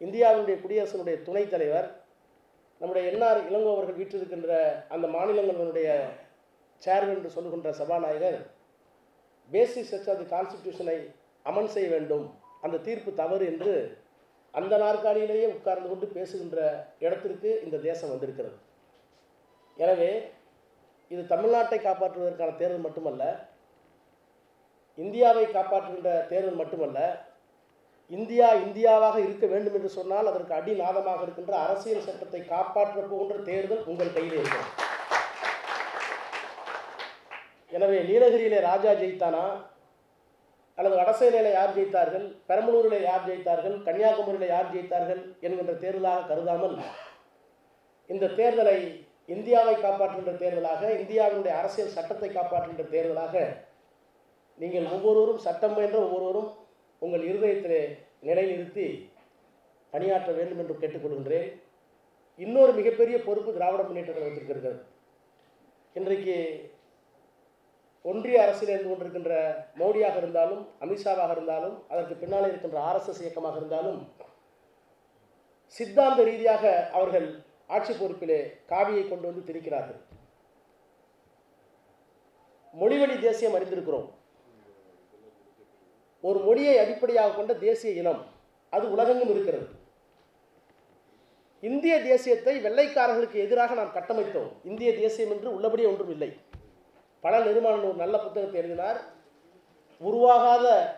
இந்தியாவினுடைய குடியரசனுடைய துணைத் தலைவர் நம்முடைய என்ஆர் இளங்கோ அவர்கள் வீற்றிருக்கின்ற அந்த மாநிலங்களுடைய சேர்மன் என்று சொல்லுகின்ற சபாநாயகர் பேசிக் செச் ஆஃப் தி கான்ஸ்டிடியூஷனை அமன் செய்ய வேண்டும். அந்த தீர்ப்பு தவறு என்று அந்த நாற்காலியிலேயே உட்கார்ந்து கொண்டு பேசுகின்ற இடத்திற்கு இந்த தேசம் வந்திருக்கிறது. எனவே இது தமிழ்நாட்டை காப்பாற்றுவதற்கான தேர்தல் மட்டுமல்ல இந்தியாவை காப்பாற்றுகின்ற தேர்தல் மட்டுமல்ல இந்தியா இந்தியாவாக இருக்க வேண்டும் என்று சொன்னால் அதற்கு அடிநாதமாக இருக்கின்ற அரசியல் சட்டத்தை காப்பாற்ற போகின்ற தேர்தல் உங்கள் கையில் இருக்கிறது எனவே நீலகிரியிலே ராஜா ஜெயித்தானா? அல்லது வடசேனையில் யார் ஜெயித்தார்கள்? பெரம்பலூரில் யார் ஜெயித்தார்கள்? கன்னியாகுமரியில் யார் ஜெயித்தார்கள் என்கின்ற தேர்தலாக கருதாமல் இந்த தேர்தலை இந்தியாவை காப்பாற்றுகின்ற தேர்தலாக இந்தியாவினுடைய அரசியல் சட்டத்தை காப்பாற்றுகின்ற தேர்தலாக நீங்கள் ஒவ்வொருவரும் சட்டம் என்ற ஒவ்வொருவரும் உங்கள் இருதயத்திலே நிலைநிறுத்தி பணியாற்ற வேண்டும் என்று கேட்டுக்கொள்கின்றேன். இன்னொரு மிகப்பெரிய பொறுப்பு திராவிட முன்னேற்ற கழகத்திற்கு இருக்கிறது இன்றைக்கு ஒன்றிய அரசில் இருந்து கொண்டிருக்கின்ற மோடியாக இருந்தாலும் அமித்ஷாவாக இருந்தாலும் அதற்கு பின்னாலே இருக்கின்ற ஆர்எஸ்எஸ் இயக்கமாக இருந்தாலும் சித்தாந்த ரீதியாக அவர்கள் ஆட்சி பொறுப்பிலே காவியை கொண்டு வந்து திரிக்கிறார்கள் மொழிவழி தேசியம் அறிந்திருக்கிறோம். ஒரு மொழியை அடிப்படையாக கொண்ட தேசிய இனம். அது உலகெங்கும் இருக்கிறது. இந்திய தேசியத்தை வெள்ளைக்காரர்களுக்கு எதிராக நாம் கட்டமைத்தோம். இந்திய தேசியம் என்று உள்ளபடியே ஒன்றும் இல்லை. பல நிர்மாணம் ஒரு நல்ல புத்தகத்தை எழுதினார். உருவாகாத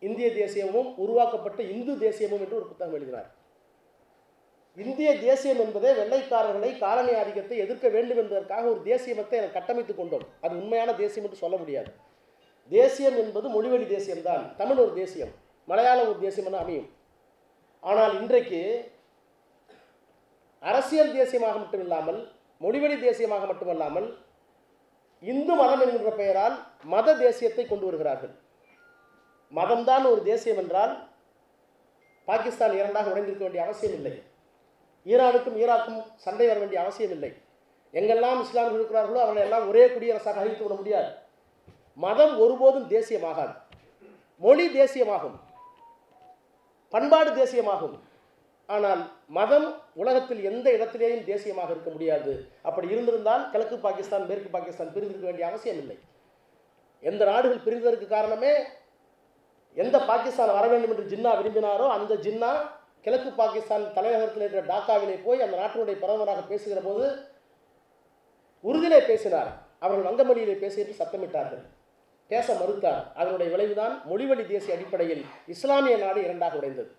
இந்திய தேசியமும் உருவாக்கப்பட்ட இந்து தேசியமும் என்று ஒரு புத்தகம் எழுதினார். இந்திய தேசியம் என்பதே வெள்ளைக்காரர்களை காலனி ஆதிக்கத்தை எதிர்க்க வேண்டும் என்பதற்காக ஒரு தேசியமத்தை எனக்கு கட்டமைத்துக் கொண்டோம். அது உண்மையான தேசியம் என்று சொல்ல முடியாது. தேசியம் என்பது மொழிவழி தேசியம்தான். தமிழ் ஒரு தேசியம். மலையாளம் ஒரு தேசியம் என அமையும். ஆனால் இன்றைக்கு அரசியல் தேசியமாக மட்டும் இல்லாமல் மொழிவழி தேசியமாக மட்டுமல்லாமல் இந்து மதம் என்கின்ற பெயரால் மத தேசியத்தை கொண்டு வருகிறார்கள். மதம்தான் ஒரு தேசியம் என்றால் பாகிஸ்தான் இரண்டாக உடைந்திருக்க வேண்டிய அவசியம் இல்லை ஈரானுக்கும் ஈராக்கும் சண்டை வர வேண்டிய அவசியம் இல்லை எங்கெல்லாம் இஸ்லாமியர்கள் இருக்கிறார்களோ அவர்களை எல்லாம் ஒரே குடியரசாக அறிவித்து விட முடியாது. மதம் ஒருபோதும் தேசியமாகாது. மொழி தேசியமாகும். பண்பாடு தேசியமாகும். ஆனால் மதம் உலகத்தில் எந்த இடத்திலேயும் தேசியமாக இருக்க முடியாது. அப்படி இருந்திருந்தால் கிழக்கு பாகிஸ்தான் மேற்கு பாகிஸ்தான் பிரிந்திருக்க வேண்டிய அவசியம் இல்லை. எந்த நாடுகள் பிரிந்ததற்கு காரணமே எந்த பாகிஸ்தான் வர வேண்டும் என்று ஜின்னா விரும்பினாரோ அந்த ஜின்னா கிழக்கு பாகிஸ்தான் தலைநகரத்தில் இருக்கிற டாக்காவிலே போய் அந்த நாட்டினுடைய பிரதமராக பேசுகிற போது உறுதியிலே பேசினார். அவர்கள் வங்கமொழியிலே பேசிட்டு சத்தமிட்டார்கள். பேச மறுத்தார் அதனுடைய விளைவுதான் மொழிவழி தேசிய அடிப்படையில் இஸ்லாமிய நாடு இரண்டாக உடைந்தது.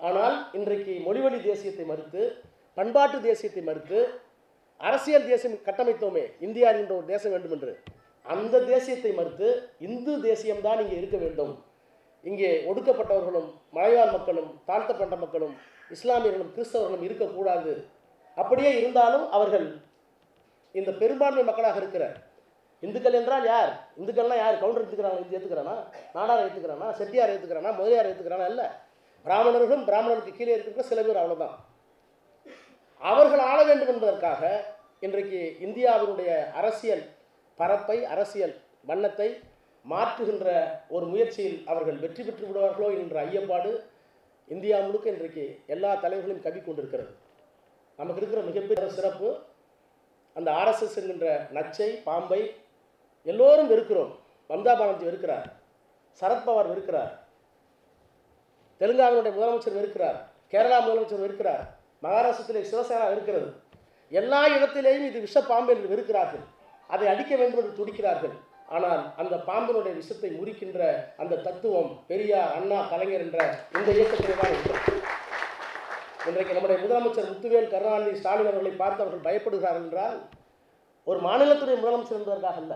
ஆனால் இன்றைக்கு மொழிவழி தேசியத்தை மறுத்து பண்பாட்டு தேசியத்தை மறுத்து அரசியல் தேசியம் கட்டமைத்தோமே இந்தியா என்ற ஒரு தேசம் வேண்டும் என்று அந்த தேசியத்தை மறுத்து இந்து தேசியம்தான் இங்கே இருக்க வேண்டும். இங்கே ஒடுக்கப்பட்டவர்களும் மலைவாழ் மக்களும் தாழ்த்தப்பட்ட மக்களும் இஸ்லாமியர்களும் கிறிஸ்தவர்களும் இருக்கக்கூடாது. அப்படியே இருந்தாலும் அவர்கள் இந்த பெரும்பான்மை மக்களாக இருக்கிற இந்துக்கள் என்றால் யார்? இந்துக்கள்னா யார்? கவுண்டர் ஏற்றுக்கிறாங்க இந்து ஏற்றுக்கிறானா நாடார் ஏற்றுக்கிறானா செட்டியார் ஏற்றுக்கிறானா முதலியார் ஏற்றுக்கிறானா இல்லை. பிராமணர்களும் பிராமணருக்கு கீழே இருக்கிற சில பேர் அவ்வளோதான் அவர்கள் ஆள வேண்டும் என்பதற்காக இன்றைக்கு இந்தியாவினுடைய அரசியல் பரப்பை அரசியல் வண்ணத்தை மாற்றுகின்ற ஒரு முயற்சியில் அவர்கள் வெற்றி பெற்று விடுவார்களோ என்ற ஐயப்பாடு இந்தியா முழுக்க இன்றைக்கு எல்லா தலைவர்களையும் கவி கொண்டிருக்கிறது. நமக்கு இருக்கிற மிகப்பெரிய சிறப்பு அந்த ஆர்எஸ்எஸ் என்கின்ற நச்சை பாம்பை எல்லோரும் வெறுக்கிறோம். மம்தா பானர்ஜி வெறுக்கிறார். சரத்பவார் வெறுக்கிறார். தெலுங்கானாவுடைய முதலமைச்சர் வெறுக்கிறார். கேரளா முதலமைச்சர் வெறுக்கிறார். மகாராஷ்டிரத்திலே சிவசேனா இருக்கிறது எல்லா இடத்திலேயும் இது விஷ பாம்பு என்று வெறுக்கிறார்கள். அதை அடிக்க வேண்டும் என்று துடிக்கிறார்கள். ஆனால் அந்த பாம்பினுடைய விஷத்தை முறிக்கின்ற அந்த தத்துவம் பெரியார் அண்ணா கலைஞர் என்ற இந்த இயக்கத்திலே தான் இருக்கிறது இன்றைக்கு நம்முடைய முதலமைச்சர் முத்துவேல் கருணாநிதி ஸ்டாலின் அவர்களை பார்த்து அவர்கள் பயப்படுகிறார்கள் என்றால் ஒரு மாநிலத்துடைய முதலமைச்சர் என்பதற்காக அல்ல.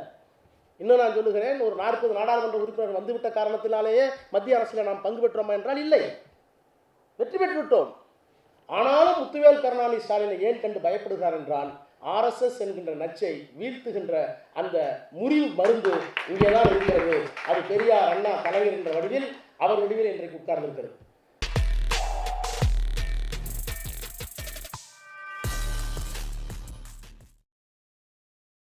இன்னும் நான் சொல்லுகிறேன் ஒரு நாற்பது நாடாளுமன்ற உறுப்பினர் வந்துவிட்ட காரணத்தினாலேயே மத்திய அரசில் நாம் பங்கு பெற்றோமா என்றால் இல்லை. வெற்றி பெற்று விட்டோம். ஆனாலும் முத்துவேல் கருணாநிதி ஸ்டாலினை ஏன் கண்டு பயப்படுகிறார் என்றால் ஆர்எஸ்எஸ் என்கின்ற நச்சை வீழ்த்துகின்ற அந்த முறிவு மருந்து இங்கே தான் இருக்கிறது. அது பெரியார் அண்ணா தலைவர் என்ற வடிவில் அவர் வடிவில் இன்றைக்கு உட்கார்ந்திருக்கிறது.